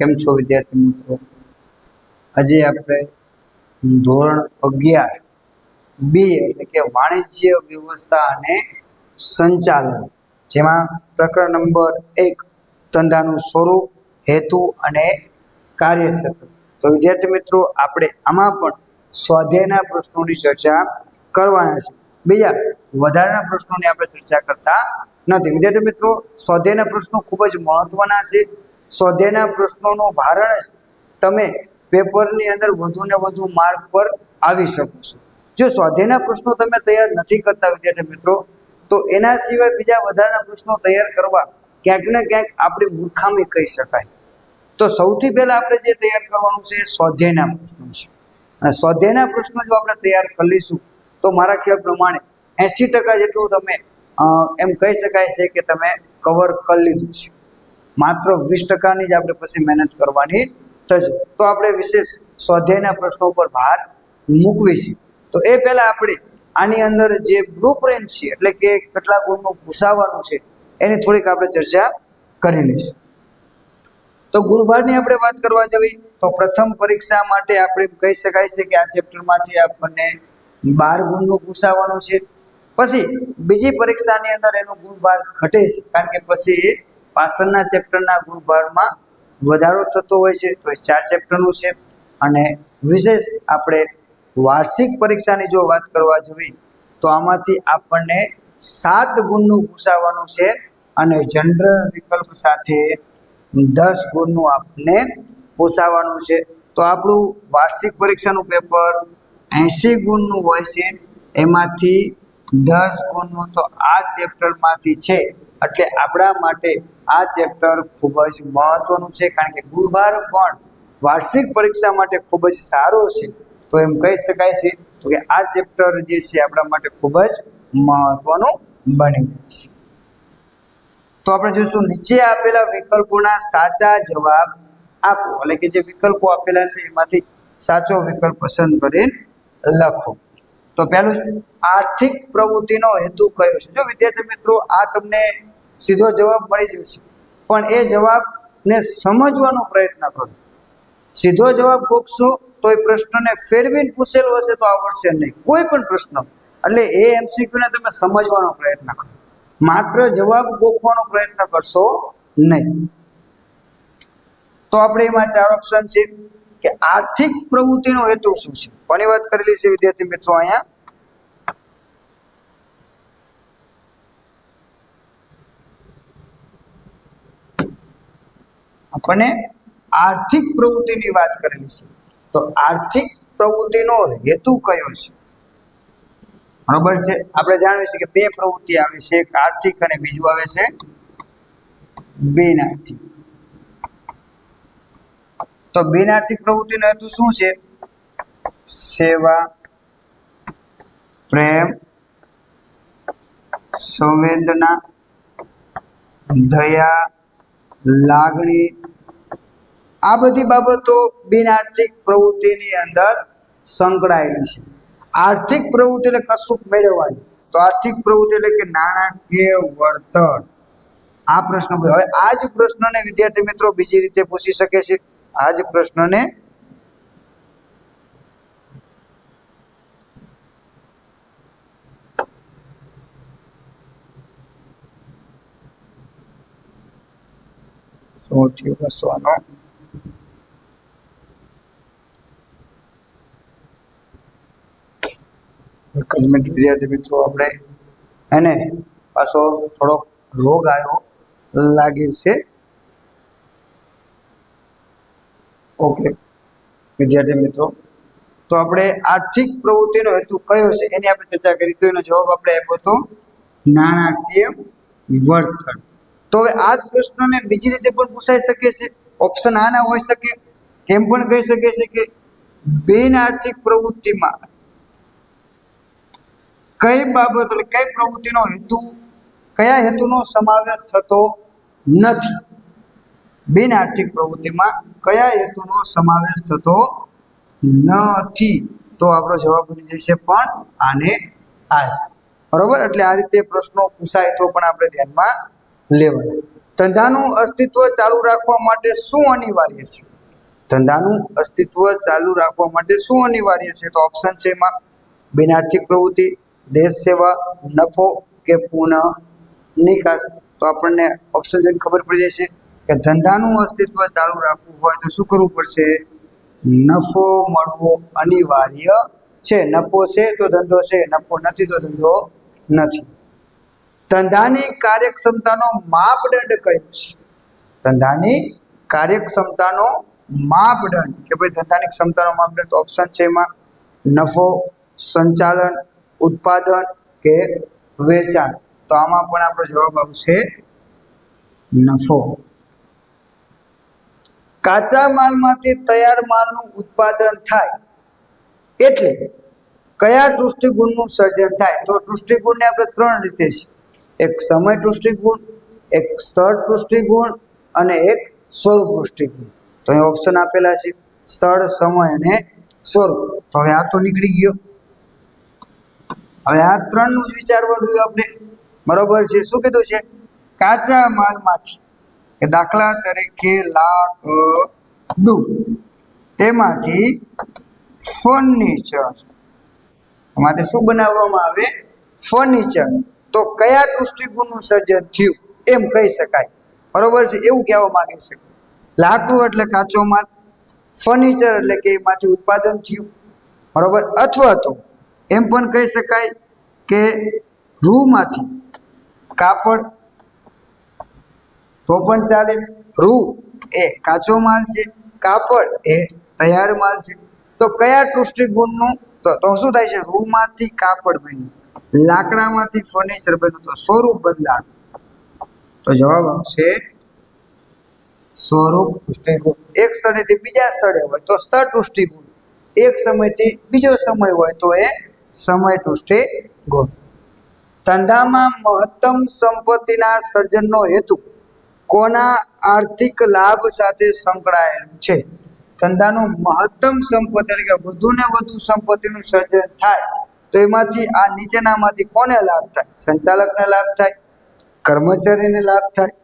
કેમ છો વિદ્યાર્થી મિત્રો? આજે આપણે ધોરણ અગિયાર, બી એટલે કે વાણિજ્ય વ્યવસ્થા અને સંચાલન, જેમાં પ્રકરણ નંબર એક, ધંધાનું સ્વરૂપ, હેતુ અને કાર્યક્ષેત્ર. તો વિદ્યાર્થી મિત્રો, આપણે આમાં પણ સ્વાધ્યાયના પ્રશ્નોની ચર્ચા કરવાના છે. બીજા, વધારાના પ્રશ્નોની આપણે ચર્ચા કરતા નથી. વિદ્યાર્થી મિત્રો, સ્વાધ્યાયના પ્રશ્નો ખૂબ જ મહત્વના છે. સ્વાધ્યાયના પ્રશ્નોનું ભારણ જ તમે પેપરની અંદર વધુ ને વધુ માર્ક પર આવી શકો છો. જો સ્વાધ્યાયના પ્રશ્નો તમે તૈયાર નથી કરતા વિદ્યાર્થી મિત્રો, તો એના સિવાય બીજા વધારાના પ્રશ્નો તૈયાર કરવા ક્યાંક ને ક્યાંક આપણી મૂર્ખામી કહી શકાય. તો સૌથી પહેલાં આપણે જે તૈયાર કરવાનું છે એ સ્વાધ્યાયના પ્રશ્નો છે. અને સ્વાધ્યાયના પ્રશ્નો જો આપણે તૈયાર કરી લઈશું, તો મારા ખ્યાલ પ્રમાણે એંસી ટકા જેટલું તમે એમ કહી શકાય છે કે તમે કવર કરી લીધું છે. માત્ર વીસ ટકાની જ આપણે પછી મહેનત કરવાની થશે. તો આપણે વિશેષ સ્વાધ્યાયના પ્રશ્નો પર ભાર મૂકવી છે. તો એ પહેલાં આપણે આની અંદર જે બ્લુ પ્રિન્ટ છે, એટલે કે કેટલા ગુણનું પૂછાવાનું છે, એની થોડીક આપણે ચર્ચા કરી લઈશું. તો ગુરુભારની આપણે વાત કરવા જવી, તો પ્રથમ પરીક્ષા માટે આપણે કહી શકાય છે કે આ ચેપ્ટરમાંથી આપણને બાર ગુણનું પૂછાવાનું છે. પછી બીજી પરીક્ષાની અંદર એનો ગુણભાર ઘટે છે, કારણ કે પછી પાછળના ચેપ્ટરના ગુણભારમાં વધારો થતો હોય છે, તો એ ચાર ચેપ્ટરનું છે. અને વિશેષ આપણે વાર્ષિક પરીક્ષાની જો વાત કરવા જોઈએ, તો આમાંથી આપણને સાત ગુણનું પૂછાવાનું છે અને જનરલ વિકલ્પ સાથે દસ ગુણનું આપણને પૂછાવાનું છે. તો આપણું વાર્ષિક પરીક્ષાનું પેપર એંશી ગુણનું હોય છે. એમાંથી દસ ગુણનું તો આ ચેપ્ટરમાંથી છે. એટલે આપણા માટે આ ચેપ્ટર ખૂબ જ મહત્વનું છે, કારણ કે ગુરુવાર પણ વાર્ષિક પરીક્ષા માટે ખૂબ જ સારો છે. તો એમ કહી શકાય છે તો કે આ ચેપ્ટર જે છે આપણા માટે ખૂબ જ મહત્વનું બની જાય છે. તો આપણે જોઈશું નીચે આપેલા વિકલ્પોના સાચા જવાબ આપો. એટલે કે જે વિકલ્પો આપેલા છે એમાંથી સાચો વિકલ્પ પસંદ કરીને લખો. તો પહેલું આર્થિક પ્રવૃત્તિનો હેતુ કયો છે? જો વિદ્યાર્થી મિત્રો, આ તમને સીધો જવાબ મળી જશે. પણ એ જવાબને સમજવાનો પ્રયત્ન કરો. સીધો જવાબ ગોખશો તો એ પ્રશ્નને ફેરવીને પૂછેલો હશે તો આવડશે નહીં. કોઈ પણ પ્રશ્ન. એટલે એ એમસીક્યુને તમે સમજવાનો પ્રયત્ન કરો. માત્ર જવાબ ગોખવાનો પ્રયત્ન કરશો નહીં. તો આપણે એમાં ચાર ઓપ્શન છે કે આર્થિક પ્રવૃત્તિનો હેતુ શું છે? કોની વાત કરેલી છે વિદ્યાર્થી મિત્રો અહીંયા? આપણને આર્થિક પ્રવૃત્તિની વાત કરેલી છે. તો આર્થિક પ્રવૃત્તિનો હેતુ કયો છે? બરોબર છે? આપણે જાણીએ છીએ કે બે પ્રવૃત્તિ આવે છે. એક આર્થિક અને બીજું આવે છે બિન આર્થિક તો બિન આર્થિક પ્રવૃત્તિનો હેતુ શું છે? સેવા, પ્રેમ, સંવેદના, દયા, લાગણી આ બધી બાબતો બિન આર્થિક પ્રવૃત્તિની અંદર સંકળાયેલી છે. આર્થિક પ્રવૃત્તિ એટલે કશુંક મેળવવાની. તો આર્થિક પ્રવૃત્તિ એટલે કે નાણાકીય વળતર. આ પ્રશ્ન હવે આ જ પ્રશ્નને વિદ્યાર્થી મિત્રો બીજી રીતે પૂછી શકે છે. આ જ પ્રશ્નને શું બસવાનો એક વિદ્યાર્થી મિત્રો આપણે એને પાછો થોડોક રોગ આવ્યો લાગે છે. ઓકે વિદ્યાર્થી મિત્રો, તો આપણે આર્થિક પ્રવૃત્તિનો હેતુ કયો છે એની આપણે ચર્ચા કરી, તો એનો જવાબ આપણે આપ્યો હતો નાણાકીય વળતર તો હવે આ જ પ્રશ્નને બીજી રીતે પણ પૂછાઈ શકે છે. ઓપ્શન આ ના હોઈ શકે, એમ પણ કહી શકે છે કે બિન આર્થિક પ્રવૃત્તિમાં કઈ બાબત એટલે કઈ પ્રવૃત્તિનો હેતુ, કયા હેતુનો સમાવેશ થતો નથી? બિન આર્થિક પ્રવૃત્તિમાં કયા હેતુનો સમાવેશ થતો નથી? તો આપણો જવાબ બની જશે પણ આને આ બરોબર? એટલે આ રીતે પ્રશ્નો પૂછાય તો પણ આપણે ધ્યાનમાં લેવાના. ધંધાનું અસ્તિત્વ ચાલુ રાખવા માટે શું અનિવાર્ય છે? ધંધાનું અસ્તિત્વ ચાલુ રાખવા માટે શું અનિવાર્ય છે? તો ઓપ્શન છે એમાં બિનઆર્થિક પ્રવૃત્તિ દેશ સેવા નફો કે પુનઃ નિકાસ, તો આપણને ઓપ્શન જોઈને ખબર પડી જશે કે ધંધાનું અસ્તિત્વ ચાલુ રાખવું હોય તો શું કરવું પડશે? નફો મળવો અનિવાર્ય છે. નફો છે તો ધંધો છે. નફો નથી તો ધંધો નથી. ધંધાની કાર્યક્ષમતાનો માપદંડ કયો છે? ધંધાની કાર્યક્ષમતાનો માપદંડ કે ભાઈ ધંધાની ક્ષમતાનો માપદંડ તો ઓપ્શન છે એમાં. નફો, સંચાલન ઉત્પાદન કે વેચાણ. તો આમાં પણ આપણો જવાબ આવશે નફો. કાચા માલમાંથી તૈયાર માલનું ઉત્પાદન થાય એટલે કયા દૃષ્ટિગુણનું સર્જન થાય? તો દૃષ્ટિગુણને આપણે ત્રણ રીતે છે. એક સમય દૃષ્ટિગુણ એક સ્થળ દૃષ્ટિગુણ અને એક સ્વરૂપ દૃષ્ટિગુણ તો અહીં ઓપ્શન આપેલા છે સ્થળ સમય અને સ્વરૂપ. તો હવે આ તો નીકળી ગયો. હવે આ ત્રણનું જ વિચારવાનું આપણે. બરોબર છે? શું કીધું છે? કાચા માલમાંથી. કે દાખલા તરીકે લાકડું. તેમાંથી ફર્નિચર માટે શું બનાવવામાં આવે? ફર્નિચર તો કયા દૃષ્ટિકોણનું સર્જન થયું? એમ કહી શકાય. બરોબર છે? એવું કહેવા માંગે છે. લાકડું એટલે કાચો માલ. ફર્નિચર એટલે કે એમાંથી ઉત્પાદન થયું. બરોબર? અથવા તો એમ પણ કહી શકાય કે રૂમાંથી કાપડ તો પણ ચાલે. રૂ એ કાચો માલ છે, કાપડ એ તૈયાર માલ છે. તો કયા દૃષ્ટિગુણનું તો તો શું થાય છે? રૂમાંથી કાપડ બન્યું. લાકડામાંથી ફર્નિચર બન્યું. તો સ્વરૂપ બદલાણ. તો જવાબ આવશે સ્વરૂપ તૃષ્ટિગુણ એક સ્થળેથી બીજા સ્થળે હોય તો સ્થળ તૃષ્ટિગુણ એક સમયથી બીજો સમય હોય તો એ સમય દૃષ્ટિગુણ ધંધામાં મહત્તમ સંપત્તિના સર્જનનો હેતુ કોના આર્થિક લાભ સાથે સંકળાયેલું છે? ધંધાનું મહત્તમ સંપત્તિ એટલે કે વધુ ને વધુ સંપત્તિનું સર્જન થાય, તો એમાંથી આ નીચેનામાંથી કોને લાભ થાય? સંચાલકને લાભ થાય, કર્મચારીને લાભ થાય,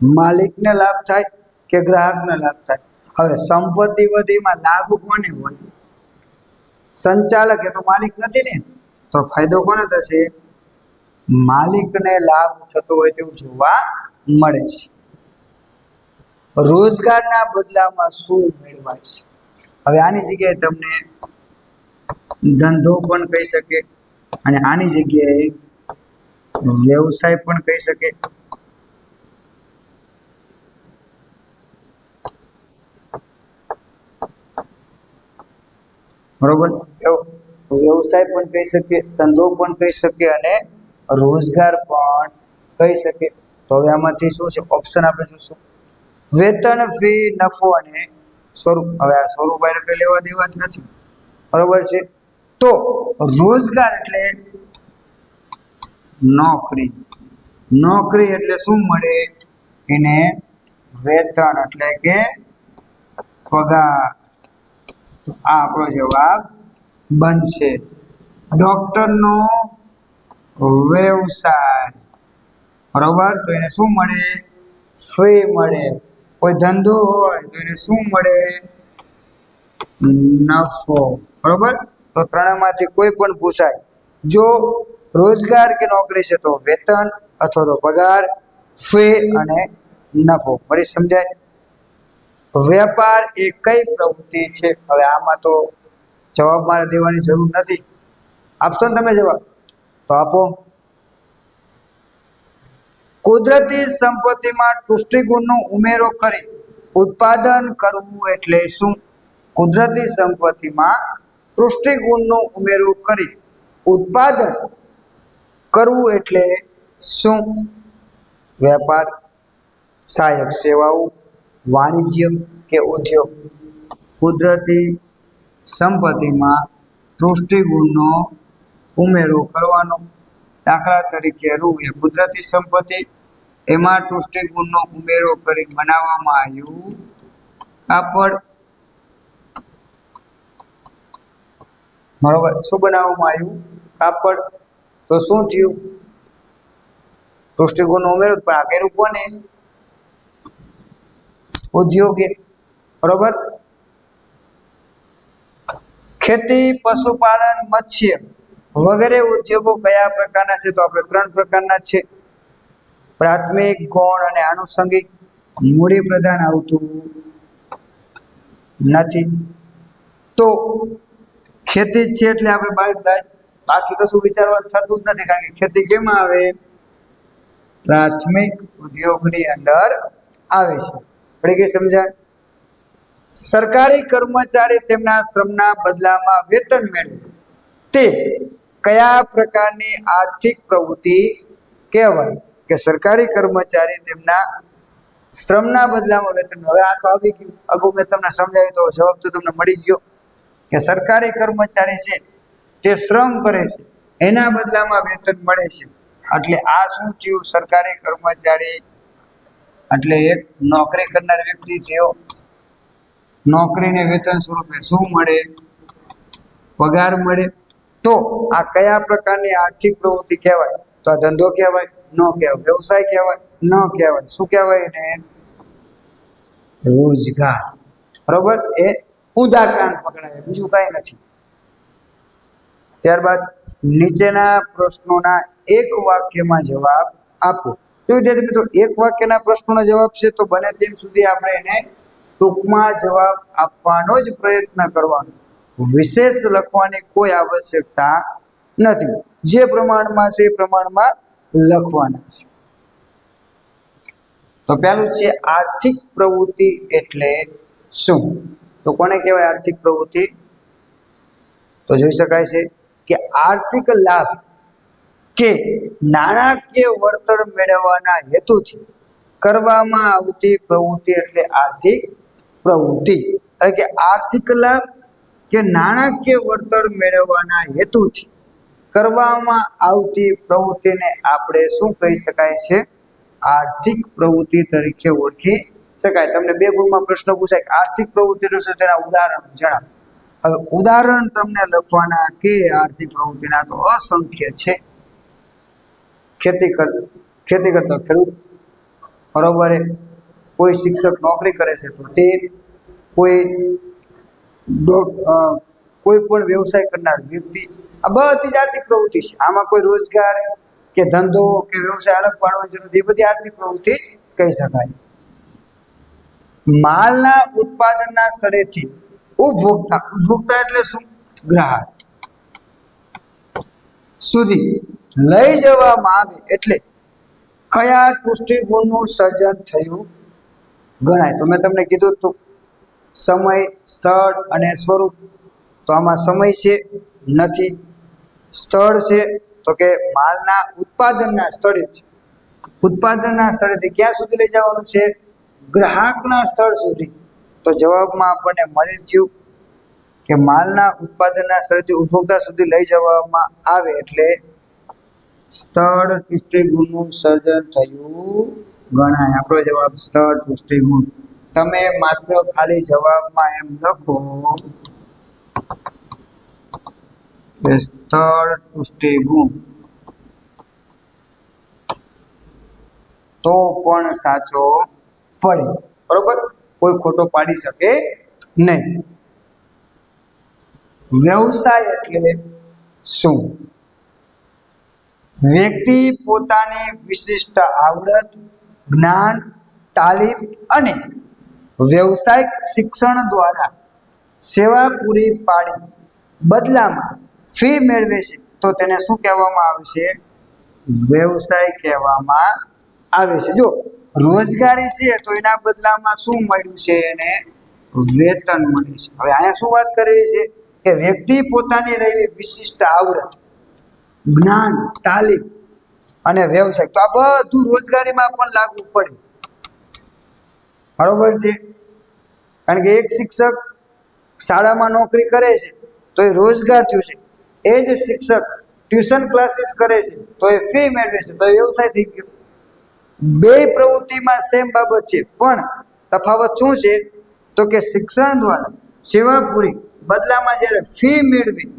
માલિકને લાભ થાય કે ગ્રાહકને લાભ થાય? હવે સંપત્તિ વધે એમાં લાભ કોને હોય? સંચાલક એ તો માલિક નથી ને, તો ફાયદો કોને થશે? માલિકને લાભ થતો હોય તેવું જોવા મળે છે. રોજગારના બદલામાં શું મેળવાય છે? હવે આની જગ્યાએ તમને ધંધો પણ કહી શકે અને આની જગ્યાએ વ્યવસાય પણ કહી શકે. બરોબર? વ્યવ- વ્યવસાય પણ કહી શકીએ, ધંધો પણ કહી શકીએ અને રોજગાર પણ કહી શકીએ. તો હવે આમાંથી શું છે? ઓપ્શન આપણે જોશું. વેતન ફી નફો અને સ્વરૂપ. હવે આ સ્વરૂપ એને કઈ લેવા દેવા જ નથી. બરોબર છે? તો રોજગાર એટલે નોકરી. નોકરી એટલે શું મળે? એને વેતન એટલે કે પગાર. તો આ આપણો જવાબ બનશે. ડોક્ટરનો વ્યવસાય. બરોબર? તો એને શું મળે? ફી મળે. કોઈ ધંધો હોય તો એને શું મળે? નફો. બરોબર? તો ત્રણેયમાંથી કોઈ પણ પૂછાય. જો રોજગાર કે નોકરી છે તો વેતન અથવા તો પગાર, ફી અને નફો. મળી સમજાય? વેપાર એ કઈ પ્રવૃત્તિ છે? હવે આમાં તો જવાબ મારે દેવાની જરૂર નથી. આપશો ને તમે જવાબ? તો આપો. કુદરતી સંપત્તિમાં તુષ્ટિગુણનો ઉમેરો કરી ઉત્પાદન કરવું એટલે શું? કુદરતી સંપત્તિમાં તુષ્ટિગુણનો ઉમેરો કરી ઉત્પાદન કરવું એટલે શું? વેપાર, સહાયક સેવાઓ વાણિજ્ય કે ઉદ્યોગ. કુદરતી સંપત્તિમાં દૃષ્ટિગુણનો ઉમેરો કરવાનો. દાખલા તરીકે રૂ એ કુદરતી સંપત્તિ એમાં દૃષ્ટિગુણનો ઉમેરો કરી બનાવવામાં આવ્યું. કાપડ. બરોબર, શું બનાવવામાં આવ્યું? કાપડ. તો શું થયું? દૃષ્ટિકોણ ઉમેરો, પણ આ કર્યું કોને? ઉદ્યોગે બરોબર? ખેતી, પશુપાલન, મત્સ્ય વગેરે ઉદ્યોગો કયા પ્રકારના છે? તો આપણે ત્રણ પ્રકારના છે. પ્રાથમિક, ગૌણ અને આનુષંગિક. મૂડી પ્રધાન આવતું નથી. તો ખેતી છે એટલે આપણે બા- બા- બાકી કશું વિચારવા થતું જ નથી, કારણ કે ખેતી કેમ આવે? પ્રાથમિક ઉદ્યોગની અંદર આવે છે. પડી ગઈ સમજણ સરકારી કર્મચારી તેમના શ્રમના બદલામાં વેતન મેળવે. તે કયા પ્રકારની આર્થિક પ્રવૃત્તિ કહેવાય? કે સરકારી કર્મચારી તેમના શ્રમના બદલામાં વેતન હવે આ તો આવી ગયું. અગાઉ મેં તમને સમજાવ્યું તો જવાબ તો તમને મળી ગયો. કે સરકારી કર્મચારી છે, તે શ્રમ કરે છે, એના બદલામાં વેતન મળે છે. એટલે આ શું થયું? સરકારી કર્મચારી એટલે એક નોકરી કરનાર વ્યક્તિ થયો. નોકરીને વેતન સ્વરૂપે શું મળે? પગાર મળે. તો આ કયા પ્રકારની આર્થિક પ્રવૃત્તિ કહેવાય? તો આ ધંધો કહેવાય, ન કહેવાય. વ્યવસાય કહેવાય, ન કહેવાય. શું કહેવાય ને રોજગાર. બરોબર? એ ઉદાહરણ પકડાય, બીજું કાંઈ નથી. ત્યારબાદ નીચેના પ્રશ્નોના એક વાક્યમાં જવાબ આપો. તો વિદ્યાર્થી મિત્રો, એક વાક્યના પ્રશ્નોનો જવાબ છે, તો બને તેમ સુધી આપણે એને ટૂંકમાં જવાબ આપવાનો જ પ્રયત્ન કરવાનો. વિશેષ લખવાની કોઈ આવશ્યકતા નથી. જે પ્રમાણમાં છે એ પ્રમાણમાં લખવાના છે. તો પહેલું છે આર્થિક પ્રવૃત્તિ એટલે શું? તો કોને કહેવાય આર્થિક પ્રવૃત્તિ? તો જોઈ શકાય છે કે આર્થિક લાભ કે નાણાકીય વળતર મેળવવાના હેતુથી કરવામાં આવતી પ્રવૃત્તિ એટલે આર્થિક પ્રવૃત્તિ. એટલે કે આર્થિક લાભ કે નાણાકીય વળતર મેળવવાના હેતુથી કરવામાં આવતી પ્રવૃત્તિને આપણે શું કહી શકાય છે? આર્થિક પ્રવૃત્તિ તરીકે ઓળખી શકાય. તમને બે ગુણમાં પ્રશ્ન પૂછાય કે આર્થિક પ્રવૃત્તિનું શું તેના ઉદાહરણ જણાવો. હવે ઉદાહરણ તમને લખવાના કે આર્થિક પ્રવૃત્તિના તો અસંખ્ય છે. ખેતી કર, ખેતી કરતો ખેડૂત બરોબર કોઈ શિક્ષક નોકરી કરે છે તો તે કોઈ કોઈ પણ વ્યવસાય કરનાર વ્યક્તિ આ બધી જ આર્થિક પ્રવૃત્તિ છે. આમાં કોઈ રોજગાર કે ધંધો કે વ્યવસાય અલગ પાડવાની જરૂર નથી. એ બધી આર્થિક પ્રવૃત્તિ જ કહી શકાય. માલના ઉત્પાદનના સ્થળેથી ઉપભોક્તા ઉપભોક્તા એટલે શું? ગ્રાહક. સુધી લઈ જવામાં આવે એટલે કયા પુષ્ટિગુણનું સર્જન થયું? ગણાય. તો મેં તમને કીધું હતું, સમય, સ્થળ અને સ્વરૂપ. તો આમાં સમય છે? નથી. સ્થળ છે? તો કે માલના ઉત્પાદનના સ્થળે છે. ઉત્પાદનના સ્થળેથી ક્યાં સુધી લઈ જવાનું છે? ગ્રાહકના સ્થળ સુધી. તો જવાબમાં આપણને મળી ગયું કે માલના ઉત્પાદનના સ્થળેથી ઉપભોક્તા સુધી લઈ જવામાં આવે એટલે સ્થળ પુષ્ટિગુણનું સર્જન થયું ગણાય. આપણો જવાબ સ્થળ પુષ્ટિગુણ તમે માત્ર ખાલી જવાબમાં એમ લખો. સ્થળ પુષ્ટિગુણ તો પણ સાચો પડે. બરોબર? કોઈ ખોટો પાડી શકે નહીં. વ્યવસાય એટલે શું? વ્યક્તિ પોતાની વિશિષ્ટ આવડત, જ્ઞાન, તાલીમ અને વ્યવસાયિક શિક્ષણ દ્વારા સેવા પૂરી પાડી બદલામાં ફી મેળવે છે તો તેને શું કહેવામાં આવે છે? વ્યવસાય કહેવામાં આવે છે. જો રોજગારી છે, તો એના બદલામાં શું મળ્યું છે? એને વેતન મળે છે. હવે અહીંયા શું વાત કરેલી છે? કે વ્યક્તિ પોતાની રહેલી વિશિષ્ટ આવડત જ્ઞાન, તાલીમ અને વ્યવસાય. તો આ બધું રોજગારીમાં પણ લાગુ પડે. બરોબર છે? કારણ કે એક શિક્ષક શાળામાં નોકરી કરે છે, તો એ રોજગાર થયું છે. એ જ શિક્ષક ટ્યુશન ક્લાસીસ કરે છે, તો એ ફી મેળવે છે, તો વ્યવસાય થઈ ગયો. બે પ્રવૃત્તિમાં સેમ બાબત છે, પણ તફાવત શું છે? તો કે શિક્ષણ દ્વારા સેવા પૂરી બદલામાં જ્યારે ફી મેળવી,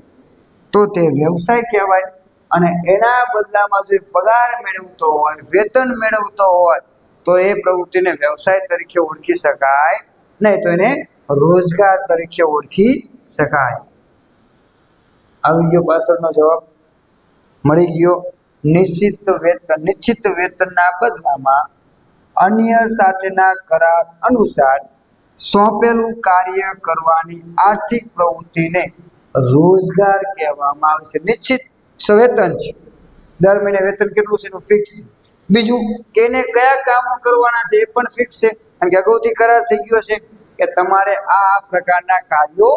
તો તે વ્યવસાય કહેવાય. અને એના બદલામાં જો પગાર મેળવતો હોય, વેતન મેળવતો હોય, તો એ પ્રવૃત્તિને વ્યવસાય તરીકે ઓળખી શકાય. નહીં તો એને રોજગાર તરીકે ઓળખી શકાય. આવી ગયો પાછળનો જવાબ. મળી ગયો. નિશ્ચિત વેતન, નિશ્ચિત વેતનના બદલામાં અન્ય સાથેના કરાર અનુસાર સોંપેલું કાર્ય કરવાની આર્થિક પ્રવૃત્તિને રોજગાર કહેવામાં આવે છે. નિશ્ચિત વેતન છે. દર મહિને વેતન કેટલું છે એનું ફિક્સ બીજું કે એને કયા કામો કરવાના છે એ પણ ફિક્સ છે. કારણ કે અગાઉથી કરાર થઈ ગયો છે કે તમારે આ આ પ્રકારના કાર્યો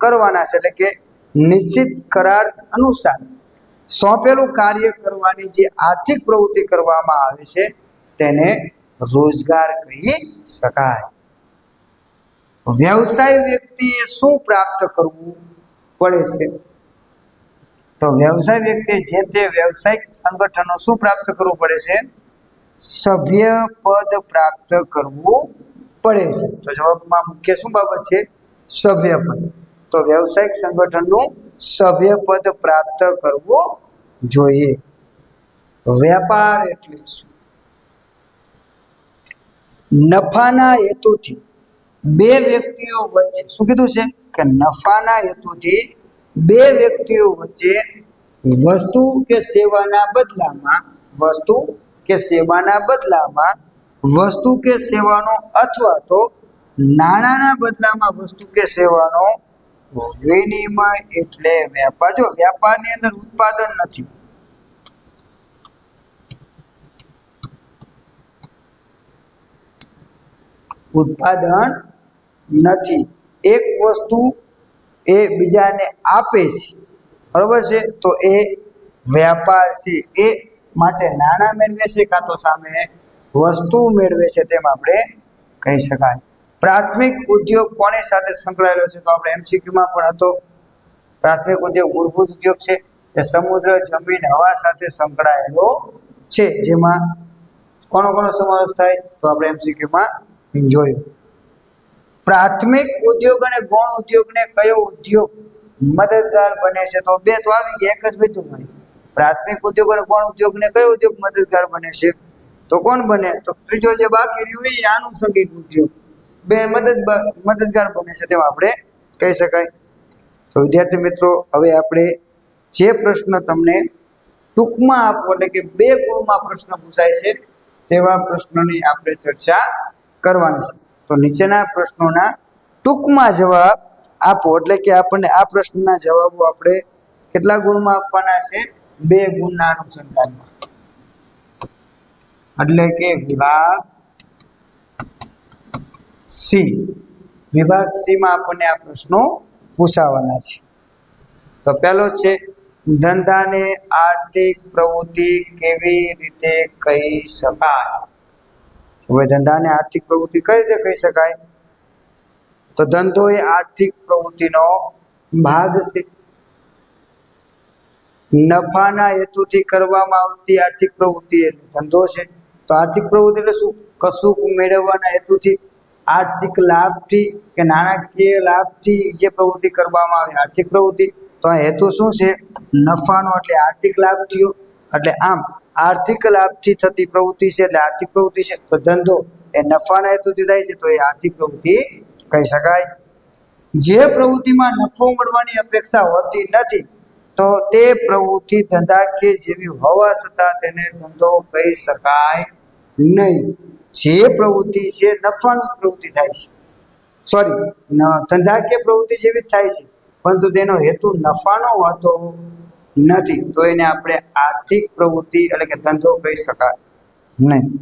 કરવાના છે. એટલે કે નિશ્ચિત કરાર અનુસાર સોંપેલું કાર્ય કરવાની જે આર્થિક પ્રવૃત્તિ કરવામાં આવે છે, તેને રોજગાર કહી શકાય. વ્યવસાય વ્યક્તિએ શું પ્રાપ્ત કરવું પડે છે? તો વ્યવસાય વ્યક્તિ જે તે વ્યવસાયિક સંગઠનો શું પ્રાપ્ત કરવું પડે છે? સભ્ય પદ પ્રાપ્ત કરવું પડે છે. તો જવાબમાં મુખ્ય શું બાબત છે? સભ્ય પદ. તો વ્યવસાયિક સંગઠનનું સભ્ય પદ પ્રાપ્ત કરવું જોઈએ. વેપાર એટલે શું? નફાના હેતુથી બે વ્યક્તિઓ વચ્ચે શું કીધું છે? કે નફાના હેતુથી બે વ્યક્તિઓ વચ્ચે વસ્તુ કે સેવાના બદલામાં, વસ્તુ કે સેવાના બદલામાં, વસ્તુ કે સેવાનો અથવા તો નાણાંના બદલામાં વસ્તુ કે સેવાનો વિનિમય એટલે વેપાર જો વ્યાપારની અંદર ઉત્પાદન નથી ઉત્પાદન નથી. એક વસ્તુ એ બીજાને આપે છે. બરોબર છે? તો એ વ્યાપાર છે. એ માટે નાણાં મેળવે છે કાં તો સામે વસ્તુ મેળવે છે તેમ આપણે કહી શકાય. પ્રાથમિક ઉદ્યોગ કોની સાથે સંકળાયેલો છે? તો આપણે એમસીક્યુમાં પણ હતો. પ્રાથમિક ઉદ્યોગ મૂળભૂત ઉદ્યોગ છે. એ સમુદ્ર, જમીન, હવા સાથે સંકળાયેલો છે. જેમાં કોનો કોનો સમાવેશ થાય? તો આપણે એમસીક્યુમાં જોયું. પ્રાથમિક ઉદ્યોગ અને ગૌણ ઉદ્યોગને કયો ઉદ્યોગ મદદગાર બને છે? તો બે તો આવી ગયા, એક જ વધુ મળે પ્રાથમિક ઉદ્યોગ અને ગૌણ ઉદ્યોગને કયો ઉદ્યોગ મદદગાર બને છે? તો કોણ બને? તો ત્રીજો જે બાકી રહ્યું એ આનુષંગિક ઉદ્યોગ. બે મદદ મદદગાર બને છે તેમ આપણે કહી શકાય. તો વિદ્યાર્થી મિત્રો, હવે આપણે જે પ્રશ્ન તમને ટૂંકમાં આપવો, એટલે કે બે ગુણમાં પ્રશ્ન પૂછાય છે, તેવા પ્રશ્નોની આપણે ચર્ચા કરવાની છે. તો નીચેના પ્રશ્નોના ટૂંકમાં જવાબ આપો. એટલે કે આપણને આ પ્રશ્નના જવાબો આપણે કેટલા ગુણમાં આપવાના છે? બે ગુણના અનુસંધાનમાં. એટલે કે વિભાગ સી. વિભાગ સીમાં આપણને આ પ્રશ્નો પૂછાવાના છે. તો પહેલો છે, ધંધાને આર્થિક પ્રવૃત્તિ કેવી રીતે કહી શકાય? હવે ધંધાને આર્થિક પ્રવૃત્તિ કઈ રીતે કહી શકાય? તો ધંધો એ આર્થિક પ્રવૃત્તિનો ભાગ છે. નફાના હેતુથી કરવામાં આવતી આર્થિક પ્રવૃત્તિ એટલે ધંધો છે. તો આર્થિક પ્રવૃત્તિ એટલે શું? કશુંક મેળવવાના હેતુથી આર્થિક લાભથી કે નાણાકીય લાભથી જે પ્રવૃત્તિ કરવામાં આવે, આર્થિક પ્રવૃત્તિ, તો આ હેતુ શું છે? નફાનો એટલે આર્થિક લાભ થયો. એટલે આમ આર્થિક લાભથી થતી પ્રવૃત્તિ છે, એટલે આર્થિક પ્રવૃત્તિ છે ધંધો એ નફાના હેતુથી થાય છે, તો એ આર્થિક પ્રવૃત્તિ કહી શકાય. જે પ્રવૃત્તિમાં નફો મળવાની અપેક્ષા હોતી નથી, તો તે પ્રવૃત્તિ ધંધાકીય જેવી હોવા છતાં તેને ધંધો કહી શકાય નહીં. જે પ્રવૃત્તિ છે, નફાની પ્રવૃત્તિ થાય છે. સોરી ધંધાકીય પ્રવૃત્તિ જેવી જ થાય છે, પરંતુ તેનો હેતુ નફાનો હોતો. નથી, તો એને આપણે આર્થિક પ્રવૃત્તિ એટલે કે ધંધો કહી શકાય. નહીં.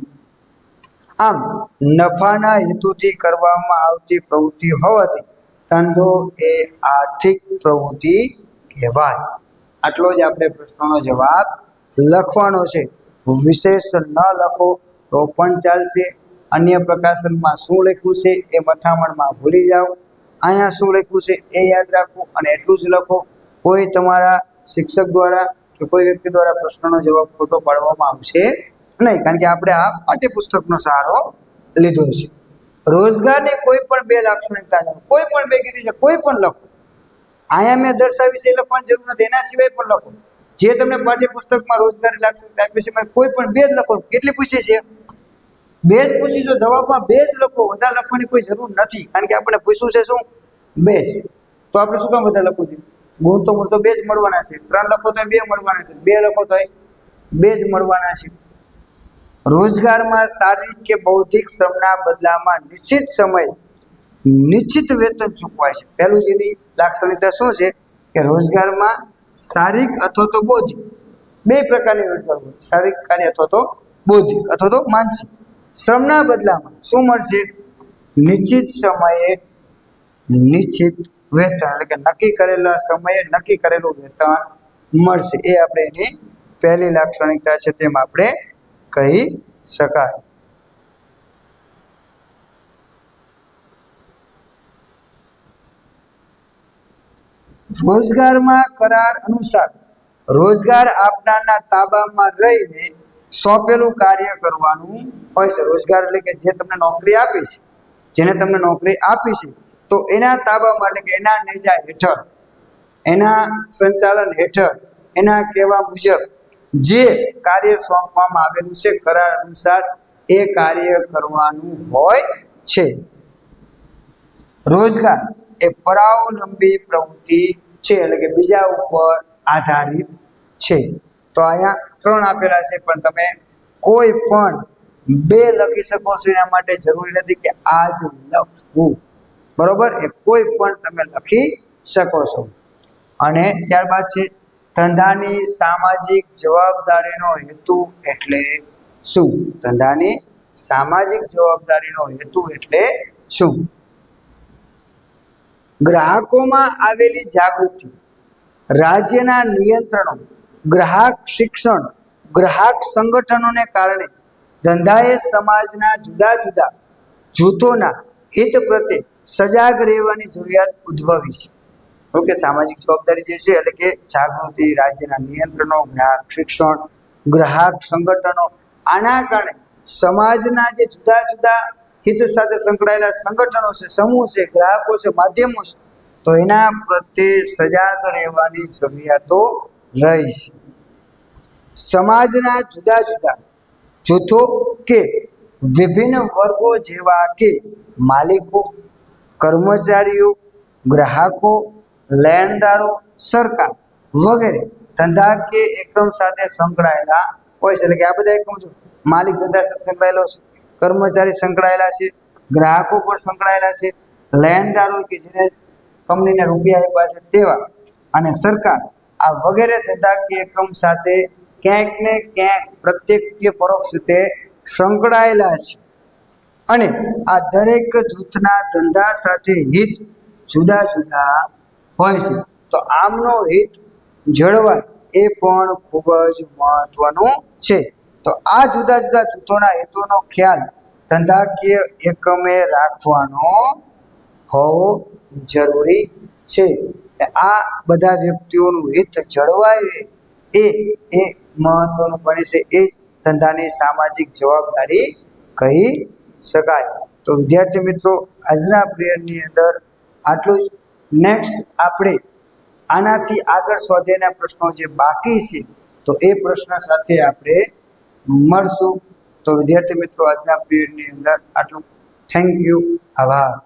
આમ, નફાના હેતુથી કરવામાં આવતી પ્રવૃત્તિ હોવાથી ધંધો એ આર્થિક પ્રવૃત્તિ કહેવાય. આટલો જ આપણે પ્રશ્નનો જવાબ લખવાનો છે. વિશેષ ન લખો તો પણ ચાલશે. અન્ય પ્રકાશનમાં શું લખ્યું છે એ મથામણમાં ભૂલી જાઓ. અહીંયા શું લખ્યું છે એ યાદ રાખો અને એટલું જ લખો. કોઈ તમારા શિક્ષક દ્વારા કે કોઈ વ્યક્તિ દ્વારા પ્રશ્નનો જવાબ ખોટો પાડવામાં આવશે નહીં. કારણ કે આપણે આ પાઠ્યપુસ્તકનો સહારો લીધો છે. રોજગારની કોઈ પણ બે લાક્ષણિકતા છે. કોઈ પણ બે કીધી છે, કોઈ પણ લખો. અહીંયા મેં દર્શાવી છે લખવાની જરૂર નથી. એના સિવાય પણ લખો. જે તમને પાઠ્યપુસ્તકમાં રોજગારી લાક્ષણિકતા આપી છે, એમાં કોઈ પણ બે જ લખો. કેટલી પૂછી છે? બે જ પૂછી જો જવાબમાં બે જ લખો. વધારે લખવાની કોઈ જરૂર નથી. કારણ કે આપણે પૂછ્યું છે શું? બે તો આપણે શું કામ વધારે લખવું છે? ગુણ તો મૂળ તો બે જ મળવાના છે. ત્રણ લખો તો બે મળવાના છે. બે લખો તો બે જ મળવાના છે. રોજગારમાં શારીરિક કે બૌદ્ધિક શ્રમના બદલામાં નિશ્ચિત સમય નિશ્ચિત વેતન ચૂકવાય છે. પહેલું જેની લાક્ષણિકતા શું છે? કે રોજગારમાં શારીરિક અથવા તો બૌદ્ધિક બે પ્રકારની રોજગાર હોય. શારીરિક કાર્ય અથવા તો બૌદ્ધિક અથવા તો માનસિક. શ્રમના બદલામાં શું મળશે? નિશ્ચિત સમયે નિશ્ચિત વેતન, એટલે કે નક્કી કરેલા સમયે નક્કી કરેલું વેતન મળશે. એ આપણે એની પહેલી લાક્ષણિકતા છે તેમ આપણે કહી શકાય. રોજગારમાં કરાર અનુસાર રોજગાર આપનારના તાબામાં રહીને સોંપેલું કાર્ય કરવાનું હોય છે. રોજગાર એટલે કે જે તમને નોકરી આપી છે, જેને તમને નોકરી આપી છે તો એના તાબામાં એટલે કે એના નેજા હેઠળ, એના સંચાલન હેઠળ, એના કહેવા મુજબ જે કાર્ય સોંપવામાં આવેલું છે, કરાર અનુસાર એ કાર્ય કરવાનું હોય છે. રોજગાર એ પરાવલંબી પ્રવૃત્તિ છે, એટલે કે બીજા ઉપર આધારિત છે. તો અહીંયા ત્રણ આપેલા છે, પણ તમે કોઈ પણ બે લખી શકો છો એના માટે જરૂરી નથી કે આ જ લખવું. બરોબર? એ કોઈ પણ તમે લખી શકો છો. અને ત્યારબાદ છે, ધંધાની સામાજિક જવાબદારીનો હેતુ એટલે શું? ધંધાની સામાજિક જવાબદારીનો હેતુ એટલે શું? ગ્રાહકોમાં આવેલી જાગૃતિ, રાજ્યના નિયંત્રણો, ગ્રાહક શિક્ષણ, ગ્રાહક સંગઠનોને કારણે ધંધાએ સમાજના જુદા જુદા જૂથોના હિત પ્રત્યે સજાગ રહેવાની જરૂરિયાત ઉદ્ભવી છે. ઓકે, સામાજિક જવાબદારી જે છે, એટલે કે જાગૃતિ, રાજ્યના નિયંત્રણો, ગ્રાહક શિક્ષણ, ગ્રાહક સંગઠનો, આના કારણે સમાજના જે જુદા જુદા હિત સાથે સંકળાયેલા સંગઠનો છે, સમૂહ છે, ગ્રાહકો છે, માધ્યમો છે, તો એના પ્રત્યે સજાગ રહેવાની જરૂરિયાતો રહી છે. સમાજના જુદા જુદા જૂથો કે વિભિન્ન વર્ગો જેવા કે માલિકો કર્મચારીઓ, ગ્રાહકો, લેણદારો, સરકાર વગેરે ધંધા કે એકમ સાથે સંકળાયેલા હોય છે. એટલે કે આ બધા એકમ છે. માલિક ધંધા સાથે સંકળાયેલો છે. કર્મચારી સંકળાયેલા છે. ગ્રાહકો પણ સંકળાયેલા છે. લેણદારો કે જેને કંપનીને રૂપિયા આપ્યા છે તેવા અને સરકાર આ વગેરે ધંધાકીય એકમ સાથે ક્યાંક ને ક્યાંક પ્રત્યક્ષ કે પરોક્ષ રીતે સંકળાયેલા છે. અને આ દરેક જૂથના ધંધા સાથે હિત જુદા જુદા હોય છે. તો આમનો હિત જળવાય એ પણ ખૂબ જ મહત્વનું છે. તો આ જુદા જુદા જૂથોના હેતુનો ખ્યાલ ધંધાકીય એકમે રાખવાનો હોવો જરૂરી છે. આ બધા વ્યક્તિઓનું હિત જળવાય રહે એ એ મહત્વનું બને છે. એ જ ધંધાની સામાજિક જવાબદારી કહી શકાય. તો વિદ્યાર્થી મિત્રો, આજના પિરિયડની અંદર આટલું જ. નેક્સ્ટ આપણે આનાથી આગળ સ્વાધ્યાયના પ્રશ્નો જે બાકી છે, તો એ પ્રશ્ન સાથે આપણે મળશું. તો વિદ્યાર્થી મિત્રો, આજના પિરિયડની અંદર આટલું. થેન્ક યુ આભાર.